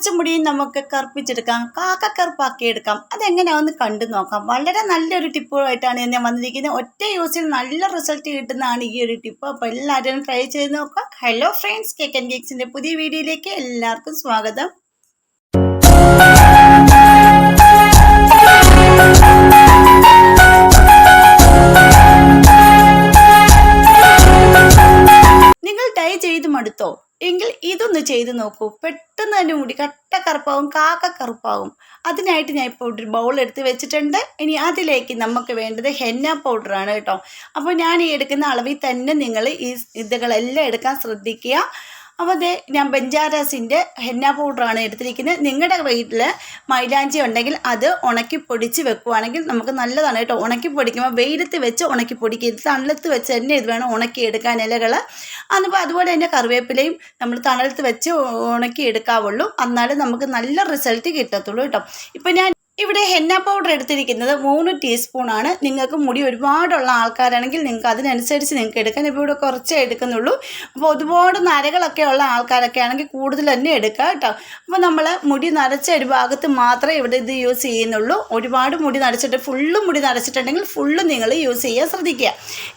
കുറച്ച് മുടിയും നമുക്ക് കറുപ്പിച്ചെടുക്കാം കാക്കക്കറുപ്പാക്കി എടുക്കാം അതെങ്ങനെയാണെന്ന് കണ്ടു നോക്കാം. വളരെ നല്ലൊരു ടിപ്പുമായിട്ടാണ് ഞാൻ വന്നിരിക്കുന്നത്. ഒറ്റ യൂസിൽ നല്ല റിസൾട്ട് കിട്ടുന്നതാണ് ഈ ഒരു ടിപ്പ് അപ്പോൾ എല്ലാവരും ട്രൈ ചെയ്ത് നോക്കാം. ഹലോ ഫ്രണ്ട്സ് കേക്ക് ആൻഡ് കേക്സിന്റെ പുതിയ വീഡിയോയിലേക്ക് എല്ലാവർക്കും സ്വാഗതം. നിങ്ങൾ ട്രൈ ചെയ്ത് മടുത്തോ? എങ്കിൽ ഇതൊന്ന് ചെയ്ത് നോക്കൂ. പെട്ടെന്ന് തന്നെ മുടി കട്ട കറുപ്പാവും കാക്ക കറുപ്പാവും. അതിനായിട്ട് ഞാൻ ഇപ്പോൾ ഒരു ബൗൾ എടുത്ത് വെച്ചിട്ടുണ്ട്. ഇനി അതിലേക്ക് നമുക്ക് വേണ്ടത് ഹെന്ന പൗഡറാണ് കേട്ടോ. അപ്പോൾ ഞാൻ ഈ എടുക്കുന്ന അളവിൽ തന്നെ നിങ്ങൾ ഈ ഇതുകളെല്ലാം എടുക്കാൻ ശ്രദ്ധിക്കുക. അപ്പോൾ ഞാൻ ബെഞ്ചാരാസിന്റെ ഹെന്ന പൗഡറാണ് എടുത്തിരിക്കുന്നത്. നിങ്ങളുടെ വീട്ടിൽ മൈലാഞ്ചി ഉണ്ടെങ്കിൽ അത് ഉണക്കി പൊടിച്ച് വെക്കുവാണെങ്കിൽ നമുക്ക് നല്ലതാണ് കേട്ടോ. ഉണക്കി പൊടിക്കുമ്പോൾ വെയിലത്ത് വെച്ച് ഉണക്കി പൊടിക്കരുത് തണലത്ത് വെച്ച് തന്നെ ഇത് വേണം ഉണക്കി എടുക്കാൻ ഇലകൾ അതിപ്പോൾ അതുപോലെ തന്നെ കറിവേപ്പിലയും നമ്മൾ തണലത്ത് വെച്ച് ഉണക്കി എടുക്കാവുള്ളൂ. എന്നാലും നമുക്ക് നല്ല റിസൾട്ട് കിട്ടത്തുള്ളൂ കേട്ടോ. ഇപ്പോൾ ഞാൻ ഇവിടെ ഹെന്ന പൗഡർ എടുത്തിരിക്കുന്നത് മൂന്ന് ടീസ്പൂണാണ് നിങ്ങൾക്ക് മുടി ഒരുപാടുള്ള ആൾക്കാരാണെങ്കിൽ നിങ്ങൾക്ക് അതിനനുസരിച്ച് നിങ്ങൾക്ക് എടുക്കാൻ ഇപ്പോൾ ഇവിടെ കുറച്ചേ എടുക്കുന്നുള്ളൂ. അപ്പോൾ ഒരുപാട് നരകളൊക്കെ ഉള്ള ആൾക്കാരൊക്കെ ആണെങ്കിൽ കൂടുതൽ തന്നെ എടുക്കുക കേട്ടോ. അപ്പോൾ നമ്മൾ മുടി നരച്ച ഒരു ഭാഗത്ത് മാത്രമേ ഇവിടെ ഇത് യൂസ് ചെയ്യുന്നുള്ളൂ. ഒരുപാട് മുടി നരച്ചിട്ട് ഫുള്ള് മുടി നരച്ചിട്ടുണ്ടെങ്കിൽ ഫുള്ള് നിങ്ങൾ യൂസ് ചെയ്യാൻ ശ്രദ്ധിക്കുക.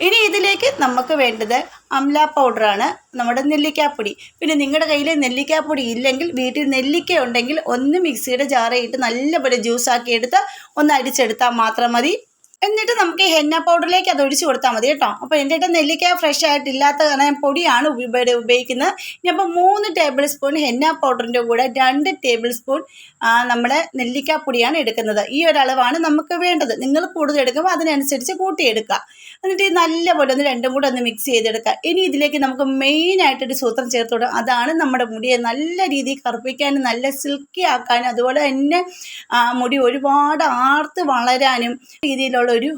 ഇനി ഇതിലേക്ക് നമുക്ക് വേണ്ടത് അംല പൗഡറാണ് നമ്മുടെ നെല്ലിക്കാപ്പൊടി. പിന്നെ നിങ്ങളുടെ കയ്യിൽ നെല്ലിക്കാപ്പൊടി ഇല്ലെങ്കിൽ വീട്ടിൽ നെല്ലിക്ക ഉണ്ടെങ്കിൽ ഒന്ന് മിക്സിയുടെ ജാറയിട്ട് നല്ലപോലെ ജ്യൂസാക്കി എടുത്ത് ഒന്ന് അടിച്ചെടുത്താൽ മാത്രം മതി. എന്നിട്ട് നമുക്ക് ഹെന്ന പൗഡറിലേക്ക് അത് ഒഴിച്ച് കൊടുത്താൽ മതി കേട്ടോ. അപ്പോൾ എന്റെ അടുത്ത് നെല്ലിക്ക ഫ്രഷ് ആയിട്ടില്ലാത്ത കാരണം പൊടിയാണ് ഇവിടെ ഉപയോഗിക്കുന്നത്. ഇനി അപ്പോൾ മൂന്ന് ടേബിൾ സ്പൂൺ ഹെന്ന പൗഡറിന്റെ കൂടെ രണ്ട് ടേബിൾ സ്പൂൺ നമ്മുടെ നെല്ലിക്ക പൊടിയാണ് എടുക്കുന്നത്. ഈ ഒരളവാണ് നമുക്ക് വേണ്ടത്. നിങ്ങൾ കൂടുതൽ എടുക്കുമ്പോൾ അതിനനുസരിച്ച് കൂട്ടിയെടുക്കുക. എന്നിട്ട് ഈ നല്ലപോലെ ഒന്ന് രണ്ടും കൂടെ ഒന്ന് മിക്സ് ചെയ്തെടുക്കുക. ഇനി ഇതിലേക്ക് നമുക്ക് മെയിൻ മെയിനായിട്ടൊരു സൂത്രം ചേർത്ത് വിടും അതാണ് നമ്മുടെ മുടിയെ നല്ല രീതിയിൽ കറുപ്പിക്കാനും നല്ല സിൽക്കി ആക്കാനും അതുപോലെ തന്നെ മുടി ഒരുപാട് ആർത്ത് വളരാനും രീതിയിലുള്ള ഒരു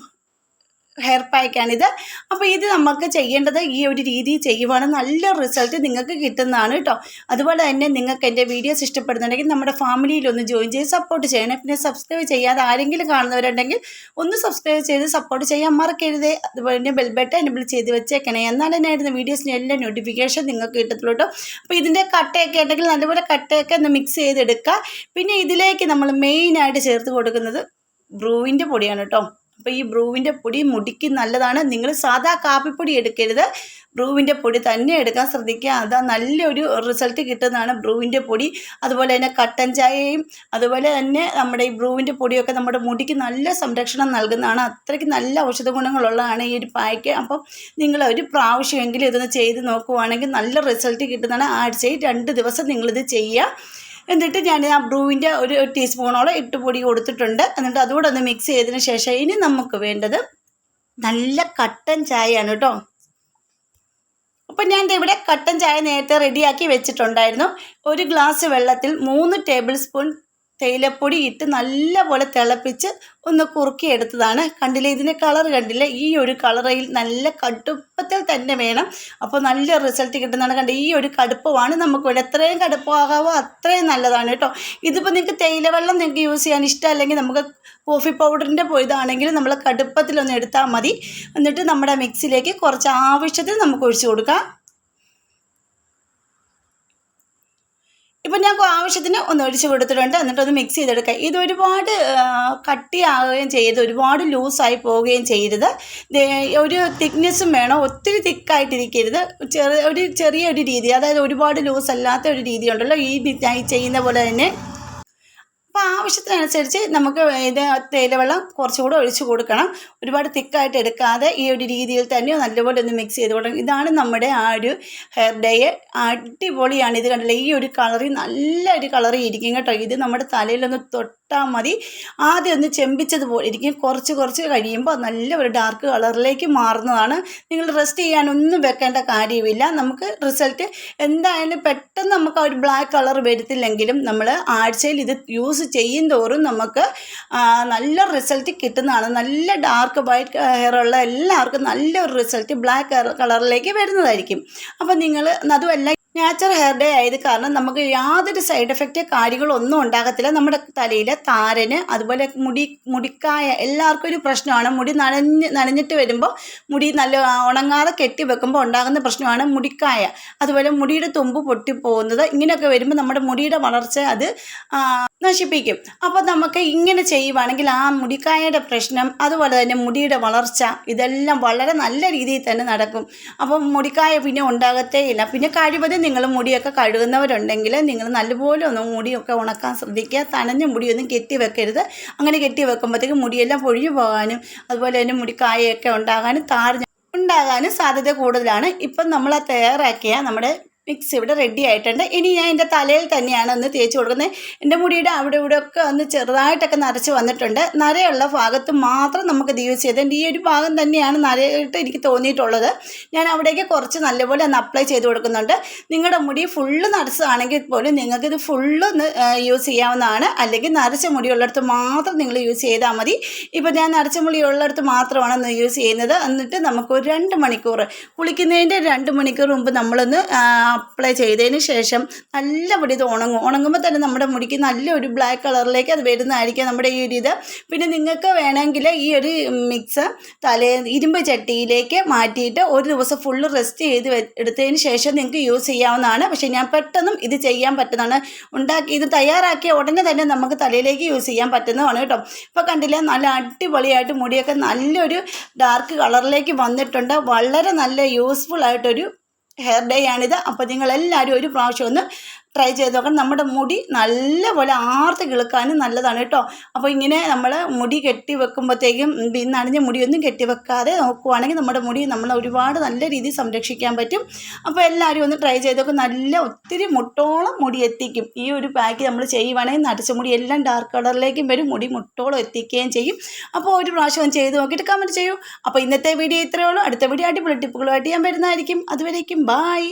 ഹെയർ പാക്കാണിത് അപ്പോൾ ഇത്. നമുക്ക് ചെയ്യേണ്ടത് ഈ ഒരു രീതി ചെയ്യുവാണ്. നല്ല റിസൾട്ട് നിങ്ങൾക്ക് കിട്ടുന്നതാണ് കേട്ടോ അതുപോലെ തന്നെ നിങ്ങൾക്ക് എന്റെ വീഡിയോസ് ഇഷ്ടപ്പെടുന്നുണ്ടെങ്കിൽ നമ്മുടെ ഫാമിലിയിൽ ഒന്ന് ജോയിൻ ചെയ്ത് സപ്പോർട്ട് ചെയ്യണം. പിന്നെ സബ്സ്ക്രൈബ് ചെയ്യാതെ ആരെങ്കിലും കാണുന്നവരുണ്ടെങ്കിൽ ഒന്ന് സബ്സ്ക്രൈബ് ചെയ്ത് സപ്പോർട്ട് ചെയ്യാൻ മറക്കരുത്. അതുപോലെ തന്നെ ബെൽബട്ടൺ എനബിൾ ചെയ്ത് വെച്ചേക്കണേ. എന്നാൽ ആയിരുന്നു വീഡിയോസിന് എല്ലാ നോട്ടിഫിക്കേഷൻ നിങ്ങൾക്ക് കിട്ടത്തുള്ളൂ കേട്ടോ അപ്പോൾ ഇതിന്റെ കട്ടയൊക്കെ ഉണ്ടെങ്കിൽ നല്ലപോലെ കട്ടയൊക്കെ ഒന്ന് മിക്സ് ചെയ്തെടുക്കുക. പിന്നെ ഇതിലേക്ക് നമ്മൾ മെയിനായിട്ട് ചേർത്ത് കൊടുക്കുന്നത് ബ്രൂവിന്റെ പൊടിയാണ് കേട്ടോ അപ്പോൾ ഈ ബ്രൂവിന്റെ പൊടി മുടിക്ക് നല്ലതാണ്. നിങ്ങൾ സാധാ കാപ്പിപ്പൊടി എടുക്കരുത്. ബ്രൂവിന്റെ പൊടി തന്നെ എടുക്കാൻ ശ്രദ്ധിക്കുക. അതാ നല്ലൊരു റിസൾട്ട് കിട്ടുന്നതാണ് ബ്രൂവിന്റെ പൊടി. അതുപോലെ തന്നെ കട്ടൻ ചായയും അതുപോലെ തന്നെ നമ്മുടെ ഈ ബ്രൂവിന്റെ പൊടിയൊക്കെ നമ്മുടെ മുടിക്ക് നല്ല സംരക്ഷണം നൽകുന്നതാണ്. അത്രയ്ക്ക് നല്ല ഔഷധ ഗുണങ്ങളുള്ളതാണ് ഈ ഒരു പായ്ക്ക്. അപ്പം നിങ്ങൾ ഒരു പ്രാവശ്യമെങ്കിലും ഇതൊന്ന് ചെയ്ത് നോക്കുവാണെങ്കിൽ നല്ല റിസൾട്ട് കിട്ടുന്നതാണ്. ആഴ്ചയിൽ രണ്ട് ദിവസം നിങ്ങളിത് ചെയ്യുക. എന്നിട്ട് ഞാൻ ആ ബ്രൂവിന്റെ ഒരു ടീസ്പൂണോളം ഇട്ട് പൊടി കൊടുത്തിട്ടുണ്ട്. എന്നിട്ട് അതുകൂടെ ഒന്ന് മിക്സ് ചെയ്തതിന് ശേഷം ഇനി നമുക്ക് വേണ്ടത് നല്ല കട്ടൻ ചായയാണ് കേട്ടോ. അപ്പം ഞാൻ ഇവിടെ കട്ടൻ ചായ നേരത്തെ റെഡിയാക്കി വെച്ചിട്ടുണ്ടായിരുന്നു. ഒരു ഗ്ലാസ് വെള്ളത്തിൽ മൂന്ന് ടേബിൾ സ്പൂൺ തേയിലപ്പൊടി ഇട്ട് നല്ലപോലെ തിളപ്പിച്ച് ഒന്ന് കുറുക്കി എടുത്തതാണ് കണ്ടില്ലേ ഇതിന്റെ കളർ കണ്ടില്ല? ഈ ഒരു കളറയിൽ നല്ല കടുപ്പത്തിൽ തന്നെ വേണം. അപ്പോൾ നല്ല റിസൾട്ട് കിട്ടുന്നതാണ്. കണ്ടത് ഈ ഒരു കടുപ്പമാണ് നമുക്ക് വേണ്ടത് എത്രയും കടുപ്പമാകാവോ അത്രയും നല്ലതാണ് കേട്ടോ. ഇതിപ്പോൾ നിങ്ങൾക്ക് തേയില വെള്ളം നിങ്ങൾക്ക് യൂസ് ചെയ്യാൻ ഇഷ്ടം അല്ലെങ്കിൽ നമുക്ക് കോഫി പൗഡറിന്റെ ഇതാണെങ്കിൽ നമ്മൾ കടുപ്പത്തിലൊന്ന് എടുത്താൽ മതി. എന്നിട്ട് നമ്മുടെ മിക്സിയിലേക്ക് കുറച്ച് ആവശ്യത്തിന് നമുക്ക് ഒഴിച്ചു കൊടുക്കാം. ഇപ്പം ഞാൻ ആവശ്യത്തിന് ഒന്ന് ഒഴിച്ച് കൊടുത്തിട്ടുണ്ട്. എന്നിട്ട് ഒന്ന് മിക്സ് ചെയ്തെടുക്കുക ഇത് ഒരുപാട് കട്ടിയാവുകയും ചെയ്യരുത്. ഒരുപാട് ലൂസായി പോവുകയും ചെയ്യരുത്. ഒരു തിക്നെസ്സും വേണം. ഒത്തിരി തിക്കായിട്ടിരിക്കരുത് ചെറിയ ഒരു ചെറിയ ഒരു രീതി. അതായത് ഒരുപാട് ലൂസ് അല്ലാത്ത ഒരു രീതി ഉണ്ടല്ലോ. ഈ ചെയ്യുന്ന പോലെ തന്നെ അപ്പോൾ ആവശ്യത്തിനനുസരിച്ച് നമുക്ക് ഇത് തേയിലവെള്ളം കുറച്ചുകൂടെ ഒഴിച്ചു കൊടുക്കണം. ഒരുപാട് തിക്കായിട്ട് എടുക്കാതെ ഈ ഒരു രീതിയിൽ തന്നെ നല്ലപോലെ ഒന്ന് മിക്സ് ചെയ്ത് കൊടുക്കണം. ഇതാണ് നമ്മുടെ ആ ഒരു ഹെയർ ഡേ അടിപൊളിയാണ്. ഇത് കണ്ടില്ലേ? ഈ ഒരു കളറി നല്ല ഒരു കളറി ഇരിക്കും കേട്ടോ. ഇത് നമ്മുടെ തലയിലൊന്ന് തൊട്ടാൽ മതി. ആദ്യം ഒന്ന് ചെമ്പിച്ചതുപോലെ ഇരിക്കും. കുറച്ച് കുറച്ച് കഴിയുമ്പോൾ നല്ല ഒരു ഡാർക്ക് കളറിലേക്ക് മാറുന്നതാണ്. നിങ്ങൾ റെസ്റ്റ് ചെയ്യാനൊന്നും വെക്കേണ്ട കാര്യമില്ല. നമുക്ക് റിസൾട്ട് എന്തായാലും പെട്ടെന്ന് നമുക്ക് ഒരു ബ്ലാക്ക് കളർ വരുത്തില്ലെങ്കിലും നമ്മൾ ആഴ്ചയിൽ ഇത് യൂസ് ചെയ്യും തോറും നമുക്ക് നല്ല റിസൾട്ട് കിട്ടുന്നതാണ്. നല്ല ഡാർക്ക് വൈറ്റ് ഹെയറുള്ള എല്ലാവർക്കും നല്ലൊരു റിസൾട്ട് ബ്ലാക്ക് കളറിലേക്ക് വരുന്നതായിരിക്കും. അപ്പോൾ നിങ്ങൾ അതുമല്ല നാച്ചുറൽ ഹെയർ ഡേ ആയത് കാരണം നമുക്ക് യാതൊരു സൈഡ് എഫക്റ്റ് കാര്യങ്ങളൊന്നും ഉണ്ടാകത്തില്ല. നമ്മുടെ തലയിലെ താരന് അതുപോലെ മുടി മുടിക്കായ എല്ലാവർക്കും ഒരു പ്രശ്നമാണ്. മുടി നനഞ്ഞ് നനഞ്ഞിട്ട് വരുമ്പോൾ മുടി നല്ല ഉണങ്ങാതെ കെട്ടി വെക്കുമ്പോൾ ഉണ്ടാകുന്ന പ്രശ്നമാണ് മുടിക്കായ. അതുപോലെ മുടിയുടെ തുമ്പ് പൊട്ടിപ്പോകുന്നത്. ഇങ്ങനെയൊക്കെ വരുമ്പോൾ നമ്മുടെ മുടിയുടെ വളർച്ച അത് നശിപ്പിക്കും. അപ്പോൾ നമുക്ക് ഇങ്ങനെ ചെയ്യുവാണെങ്കിൽ ആ മുടിക്കായയുടെ പ്രശ്നം അതുപോലെ തന്നെ മുടിയുടെ വളർച്ച ഇതെല്ലാം വളരെ നല്ല രീതിയിൽ തന്നെ നടക്കും. അപ്പം മുടിക്കായ പിന്നെ ഉണ്ടാകത്തേ ഇല്ല പിന്നെ കഴിവതും നിങ്ങൾ മുടിയൊക്കെ കഴുകുന്നവരുണ്ടെങ്കിൽ നിങ്ങൾ നല്ലപോലെ ഒന്ന് മുടിയൊക്കെ ഉണക്കാൻ ശ്രദ്ധിക്കുക. തനഞ്ഞ മുടിയൊന്നും കെട്ടി വെക്കരുത്. അങ്ങനെ കെട്ടി വെക്കുമ്പോഴത്തേക്കും മുടിയെല്ലാം പൊഴിഞ്ഞു പോകാനും അതുപോലെ തന്നെ മുടിക്കായൊക്കെ ഉണ്ടാകാനും താഴ്ഞ്ഞ ഉണ്ടാകാനും സാധ്യത കൂടുതലാണ്. ഇപ്പം നമ്മൾ തയ്യാറാക്കിയ നമ്മുടെ മിക്സ് ഇവിടെ റെഡി ആയിട്ടുണ്ട്. ഇനി ഞാൻ എന്റെ തലയിൽ തന്നെയാണ് ഒന്ന് തേച്ച് കൊടുക്കുന്നത്. എന്റെ മുടിയുടെ അവിടെ ഇവിടെ ഒക്കെ ഒന്ന് ചെറുതായിട്ടൊക്കെ നരച്ച് വന്നിട്ടുണ്ട്. നരയുള്ള ഭാഗത്ത് മാത്രം നമുക്ക് ഇത് യൂസ് ചെയ്ത് ഈ ഒരു ഭാഗം തന്നെയാണ് നരയായിട്ട് എനിക്ക് തോന്നിയിട്ടുള്ളത്. ഞാൻ അവിടേക്ക് കുറച്ച് നല്ലപോലെ ഒന്ന് അപ്ലൈ ചെയ്ത് കൊടുക്കുന്നുണ്ട്. നിങ്ങളുടെ മുടി ഫുള്ള് നരച്ചതാണെങ്കിൽ പോലും നിങ്ങൾക്കിത് ഫുള്ള് ഒന്ന് യൂസ് ചെയ്യാവുന്നതാണ്. അല്ലെങ്കിൽ നരച്ച മുടിയുള്ളിടത്ത് മാത്രം നിങ്ങൾ യൂസ് ചെയ്താൽ മതി. ഇപ്പോൾ ഞാൻ നരച്ച മുടിയുള്ളിടത്ത് മാത്രമാണ് ഒന്ന് യൂസ് ചെയ്യുന്നത്. എന്നിട്ട് നമുക്ക് ഒരു രണ്ട് മണിക്കൂർ കുളിക്കുന്നതിന്റെ രണ്ട് മണിക്കൂർ മുമ്പ് നമ്മളൊന്ന് അപ്ലൈ ചെയ്തതിന് ശേഷം നല്ലപടി ഇത് ഉണങ്ങും. ഉണങ്ങുമ്പോൾ തന്നെ നമ്മുടെ മുടിക്ക് നല്ലൊരു ബ്ലാക്ക് കളറിലേക്ക് അത് വരുന്നതായിരിക്കും നമ്മുടെ ഈ ഒരു ഇത്. പിന്നെ നിങ്ങൾക്ക് വേണമെങ്കിൽ ഈ ഒരു മിക്സ് തലേ ഇരുമ്പ് ചട്ടിയിലേക്ക് മാറ്റിയിട്ട് ഒരു ദിവസം ഫുള്ള് റെസ്റ്റ് ചെയ്ത് എടുത്തതിന് ശേഷം നിങ്ങൾക്ക് യൂസ് ചെയ്യാവുന്നതാണ്. പക്ഷേ ഞാൻ പെട്ടെന്നും ഇത് ചെയ്യാൻ പറ്റുന്നതാണ്. ഉണ്ടാക്കി ഇത് തയ്യാറാക്കിയ ഉടനെ തന്നെ നമുക്ക് തലയിലേക്ക് യൂസ് ചെയ്യാൻ പറ്റുന്നതാണ് കേട്ടോ. ഇപ്പോൾ കണ്ടില്ലേ? നല്ല അടിപൊളിയായിട്ട് മുടിയൊക്കെ നല്ലൊരു ഡാർക്ക് കളറിലേക്ക് വന്നിട്ടുണ്ട്. വളരെ നല്ല യൂസ്ഫുൾ ആയിട്ടൊരു ഹെയർ ഡേ ആണിത്. അപ്പോൾ നിങ്ങളെല്ലാവരും ഒരു പ്രാവശ്യം ഒന്ന് ട്രൈ ചെയ്ത് നോക്കണം. നമ്മുടെ മുടി നല്ലപോലെ ആർത്ത് കിളുക്കാനും നല്ലതാണ് കേട്ടോ. അപ്പോൾ ഇങ്ങനെ നമ്മൾ മുടി കെട്ടി വെക്കുമ്പോഴത്തേക്കും നനഞ്ഞ മുടിയൊന്നും കെട്ടി വെക്കാതെ നോക്കുവാണെങ്കിൽ നമ്മുടെ മുടി നമ്മൾ ഒരുപാട് നല്ല രീതിയിൽ സംരക്ഷിക്കാൻ പറ്റും. അപ്പോൾ എല്ലാവരും ഒന്ന് ട്രൈ ചെയ്ത് നോക്കും. നല്ല ഒത്തിരി മുട്ടോളം മുടി എത്തിക്കും. ഈ ഒരു പാക്ക് നമ്മൾ ചെയ്യുവാണെങ്കിൽ നരച്ച മുടി എല്ലാം ഡാർക്ക് കളറിലേക്കും വരും. മുടി മുട്ടോളം എത്തിക്കുകയും ചെയ്യും. അപ്പോൾ ഒരു പ്രാവശ്യം ചെയ്ത് നോക്കിയിട്ട് കമന്റ് ചെയ്യൂ. അപ്പോൾ ഇന്നത്തെ വീഡിയോ ഇത്രയേ ഉള്ളൂ. അടുത്ത വീഡിയോ അടിപൊളി ടിപ്പുകളുമായിട്ട് ഞാൻ വരുന്നതായിരിക്കും. അതുവരേക്കും ബായ്